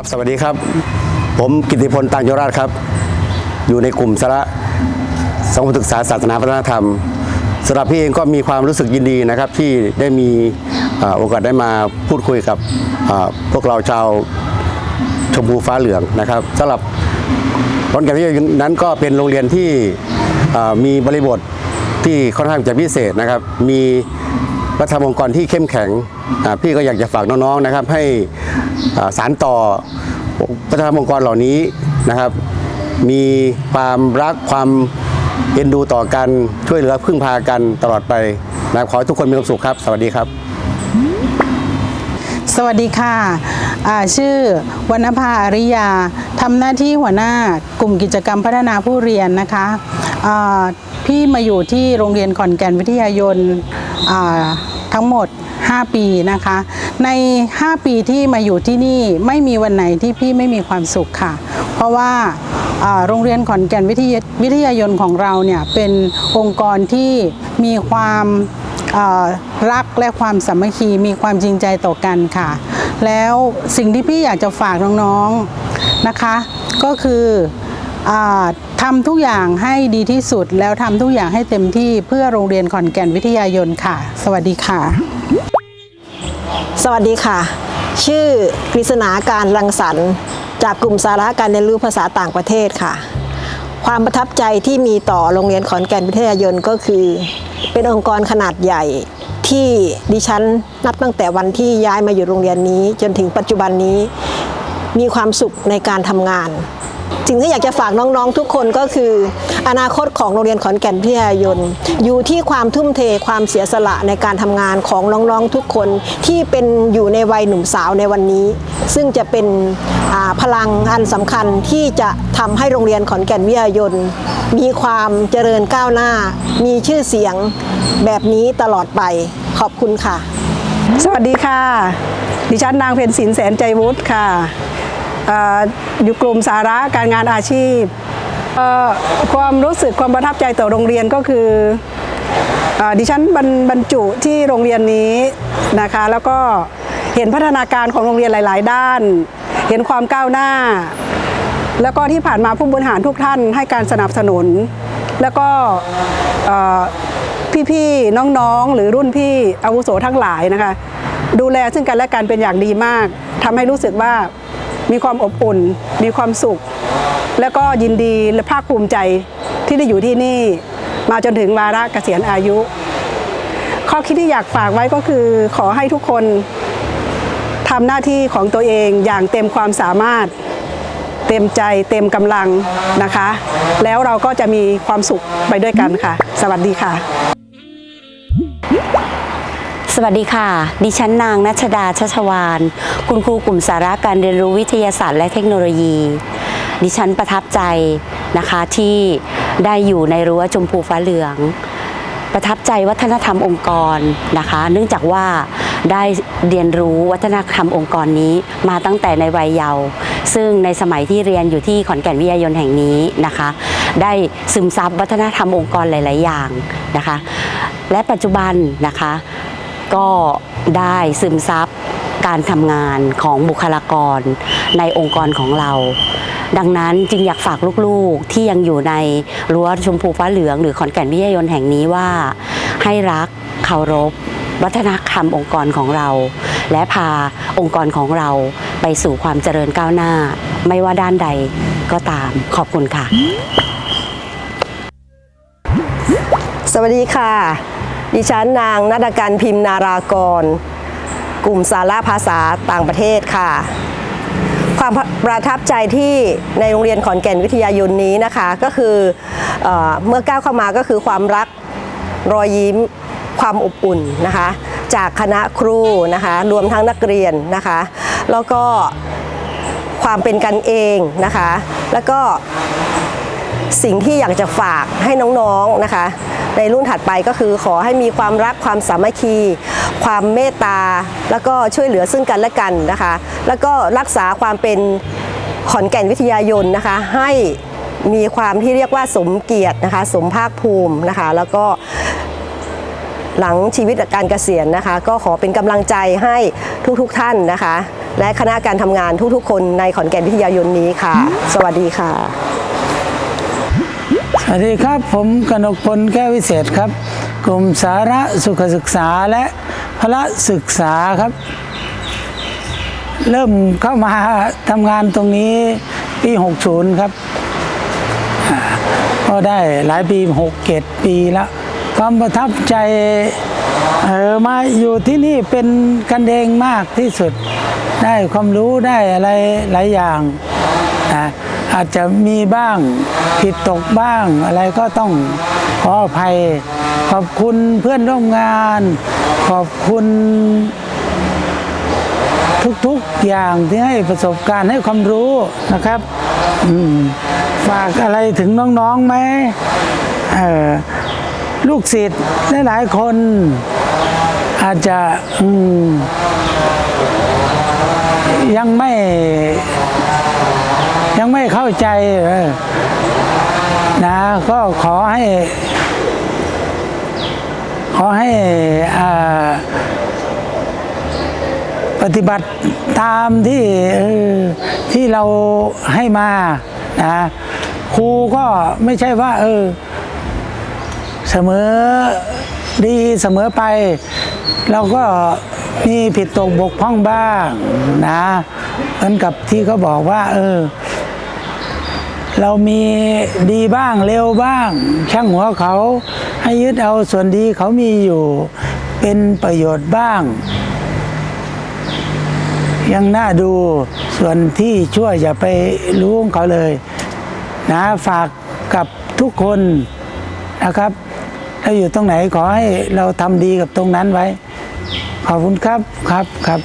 ครับสวัสดีครับ ผมกิติพลตังโยราชครับ อยู่ในกลุ่มสาระสังคมศึกษาศาสนาวัฒนธรรมสำหรับพี่เองก็มีความรู้สึกยินดีนะครับที่ได้มีโอกาสได้มาพูดคุยกับพวกเราชาวชมพูฟ้าเหลืองนะครับสำหรับร้อนแก่นวิทยานั้นก็เป็นโรงเรียนที่มีบริบทที่ค่อนข้างจะพิเศษนะครับ มีวัฒนธรรมองค์กรที่เข้มแข็งพี่ก็อยากจะฝากน้องๆนะครับ ให้ สารต่อวัฒนธรรมองค์กรเหล่านี้นะครับ มีความรักความเอ็นดูต่อกันช่วยเหลือพึ่งพากันตลอดไปนะครับขอให้ทุกคนมีความสุขครับ สวัสดีครับ สวัสดีค่ะชื่อวรรณภาอริยาทำหน้าที่หัวหน้ากลุ่มกิจกรรมพัฒนาผู้เรียนนะคะพี่มาอยู่ที่โรงเรียนขอนแก่นวิทยายนทั้งหมด 5 ปีนะคะ ใน 5 ปีที่มาอยู่ที่นี่ไม่มีวันไหนที่พี่ไม่มีความสุขค่ะ เพราะว่าโรงเรียนขอนแก่นวิทยาวิทยายนของเราเนี่ยเป็นองค์กรที่มีความรักและความสามัคคีมีความจริงใจต่อกันค่ะ แล้วสิ่งที่พี่อยากจะฝากน้องๆนะคะ ก็คืออ ทำทุกอย่างให้ดีที่สุด แล้วทำทุกอย่างให้เต็มที่เพื่อโรงเรียนขอนแก่นวิทยายนค่ะ สวัสดีค่ะ สวัสดีค่ะ ชื่อกฤษณาการรังสรรค์จากกลุ่มสาระการเรียนรู้ภาษาต่างประเทศค่ะ ความประทับใจที่มีต่อโรงเรียนขอนแก่นวิทยายนก็คือ เป็นองค์กรขนาดใหญ่ที่ดิฉันนับตั้งแต่วันที่ย้ายมาอยู่โรงเรียนนี้ จนถึงปัจจุบันนี้มีความสุขในการทำงาน สิ่งที่อยากจะฝากน้องๆทุกคนก็คือ อนาคตของโรงเรียนขอนแก่นพิทยายนอยู่ที่ความทุ่มเทความเสียสละในการทำงานของน้องๆทุกคนที่เป็นอยู่ในวัยหนุ่มสาวในวันนี้ ซึ่งจะเป็นพลังอันสำคัญที่จะทำให้โรงเรียนขอนแก่นวิทยายนมีความเจริญก้าวหน้า มีชื่อเสียงแบบนี้ตลอดไปขอบคุณค่ะ สวัสดีค่ะ ดิฉันนางเพ็ญศิลแสนใจวุฒิค่ะ อยู่กลุ่มสาระการงานอาชีพ ความรู้สึกความประทับใจต่อโรงเรียนก็คืออดิฉันบรรจุที่โรงเรียนนี้นะคะ แล้วก็เห็นพัฒนาการของโรงเรียนหลาย ๆ ด้าน เห็นความก้าวหน้า แล้วก็ที่ผ่านมาผู้บริหารทุกท่านให้การสนับสนุน แล้วก็พี่ ๆ น้อง ๆ หรือรุ่นพี่อาวุโสทั้งหลายนะคะ ดูแลซึ่งกันและกันเป็นอย่างดีมากทำให้รู้สึกว่า มีความอบอุ่น มีความสุข แล้วก็ยินดีและภาคภูมิใจที่ได้อยู่ที่นี่ มาจนถึงวาระเกษียณอายุ ข้อคิดที่อยากฝากไว้ก็คือขอให้ทุกคนทำหน้าที่ของตัวเองอย่างเต็มความสามารถ เต็มใจเต็มกำลังนะคะ แล้วเราก็จะมีความสุขไปด้วยกันค่ะ สวัสดีค่ะ วัสดีค่ะ ดิฉันนางนัชดาชัชวานคุณครูกลุ่มสาระการเรียนรู้วิทยาศาสตร์และเทคโนโลยี ดิฉันประทับใจนะคะที่ได้อยู่ในรั้วชมพูฟ้าเหลือง ประทับใจวัฒนธรรมองค์กรนะคะ เนื่องจากว่าได้เรียนรู้วัฒนธรรมองค์กรนี้มาตั้งแต่ในวัยเยาว์ซึ่งในสมัยที่เรียนอยู่ที่ขอนแก่นวิทยายนแห่งนี้นะคะ ได้ซึมซับวัฒนธรรมองค์กรหลาย ๆ อย่างนะคะ และปัจจุบันนะคะ ก็ได้ซึมซับการทำงานของบุคลากรในองค์กรของเรา ดังนั้นจึงอยากฝากลูกๆที่ยังอยู่ในรั้วชมพูฟ้าเหลือง หรือขอนแก่นวิทยายนแห่งนี้ว่า ให้รักเคารพ วัฒนธรรมองค์กรของเรา และพาองค์กรของเราไปสู่ความเจริญก้าวหน้า ไม่ว่าด้านใดก็ตามขอบคุณค่ะ สวัสดีค่ะ ดิฉันนางนัดการพิมพ์นารากร กลุ่มสาระภาษาต่างประเทศค่ะ ความประทับใจที่ในโรงเรียนขอนแก่นวิทยายนนี้นะคะ ก็คือเอเมื่อก้าวเข้ามาก็คือความรักรอยยิ้มความอบอุ่นนะคะ จากคณะครูนะคะ รวมทั้งนักเรียนนะคะ แล้วก็ความเป็นกันเองนะคะ แล้วก็ สิ่งที่อยากจะฝากให้น้องๆนะคะ ในรุ่นถัดไปก็คือขอให้มีความรักความสามัคคี ความเมตตา แล้วก็ช่วยเหลือซึ่งกันและกันนะคะ แล้วก็รักษาความเป็นขอนแก่นวิทยายนนะคะ ให้มีความที่เรียกว่าสมเกียรตินะคะ สมภาคภูมินะคะ แล้วก็หลังชีวิตการเกษียณนะคะ ก็ขอเป็นกำลังใจให้ทุกๆทท่านนะคะ และคณะการทำงานทุกๆ คนในขอนแก่นวิทยายนนี้ค่ะ สวัสดีค่ะ สวัสดีครับ ผมกนกพลแก้ววิเศษครับ กลุ่มสาระสุขศึกษาและพละศึกษาครับ เริ่มเข้ามาทำงานตรงนี้ปี 60 ครับก็ได้หลายปี6เกตปีแล้วความประทับใจเออมาอยู่ที่นี่เป็นกันเองมากที่สุด ได้ความรู้ได้อะไรหลายอย่าง นะอาจจะมีบ้างผิดตกบ้างอะไรก็ต้องขออภัย ขอบคุณเพื่อนร่วมงาน ขอบคุณทุกๆอย่างที่ให้ประสบการณ์ให้ความรู้นะครับฝากอะไรถึงน้องๆไหมลูกศิษย์หลายๆคนอาจจะยังไม่ ยังไม่เข้าใจนะก็ขอให้ ขอให้ปฏิบัติตามที่ที่เราให้มานะครูก็ไม่ใช่ว่า เออ เสมอดีเสมอไป เราก็มีผิดตกบกพร่องบ้างนะเหมือนกับที่เขาบอกว่า เออ เรามีดีบ้างเร็วบ้าง ช่างหัวเขาให้ยึดเอาส่วนดีเขามีอยู่เป็นประโยชน์บ้าง ยังน่าดูส่วนที่ชั่วอย่าไปรู้ของเขาเลยนะฝากกับทุกคนนะครับถ้าอยู่ตรงไหนขอให้เราทำดีกับตรงนั้นไว้ ขอบคุณครับครับครับ